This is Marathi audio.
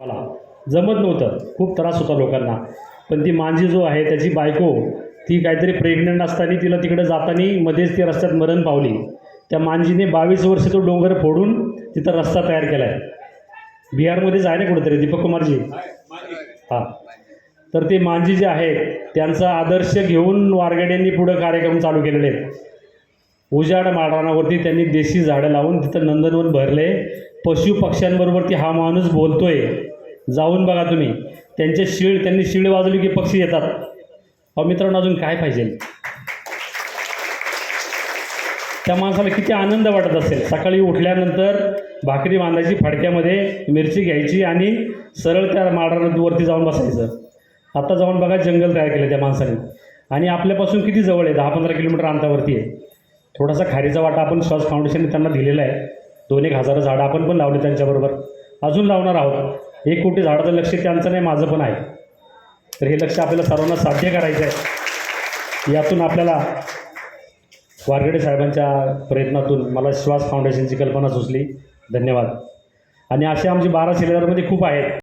मला जमत नव्हतं. खूप त्रास होता लोकांना. पण ती मांजी जो आहे त्याची बायको ती काहीतरी प्रेग्नंट असताना तिला तिकडे जाताना मध्येच ती रस्त्यात मरण पावली. त्या मांजीने बावीस वर्ष तो डोंगर फोडून तिथं रस्ता तयार केला आहे बिहारमध्येच आहे ना कुठेतरी दीपक कुमारजी? हां. तर ते मांजी जे आहेत त्यांचा आदर्श घेऊन वारगड्यांनी पुढं कार्यक्रम चालू केलेले आहेत. उजाड माळरानावरती त्यांनी देशी झाडं लावून तिथं नंदनवन भरले. पशु पक्ष्यांबरोबर ती हा माणूस बोलतोय. जाऊन बघा तुम्ही. त्यांचे शिळ त्यांनी शिळ वाजवली की पक्षी येतात. अहो मित्रांनो अजून काय पाहिजे? त्या माणसाला किती आनंद वाटत असेल. सकाळी उठल्यानंतर भाकरी बांधायची फडक्यामध्ये मिरची घ्यायची आणि सरळ त्या माळरानावरती जाऊन बसायचं. आता जाऊन बघा जंगल तयार केलं त्या माणसाने. आणि आपल्यापासून किती जवळ आहे? दहा पंधरा किलोमीटर अंतरावरती आहे. थोडासा खारीचा वाटा आपण श्वास फाउंडेशनने त्यांना दिलेला आहे. दोन एक हजार झाडं आपण पण लावले त्यांच्याबरोबर. अजून लावणार आहोत. एक कोटी झाडाचं लक्ष त्यांचं नाही माझं पण आहे. तर हे लक्ष आपल्याला सर्वांना साध्य करायचं आहे. यातून आपल्याला वारगडे साहेबांच्या प्रयत्नातून मला श्वास फाउंडेशनची कल्पना सुचली. धन्यवाद. आणि असे आमचे बारा सिलेंडरमध्ये खूप आहेत.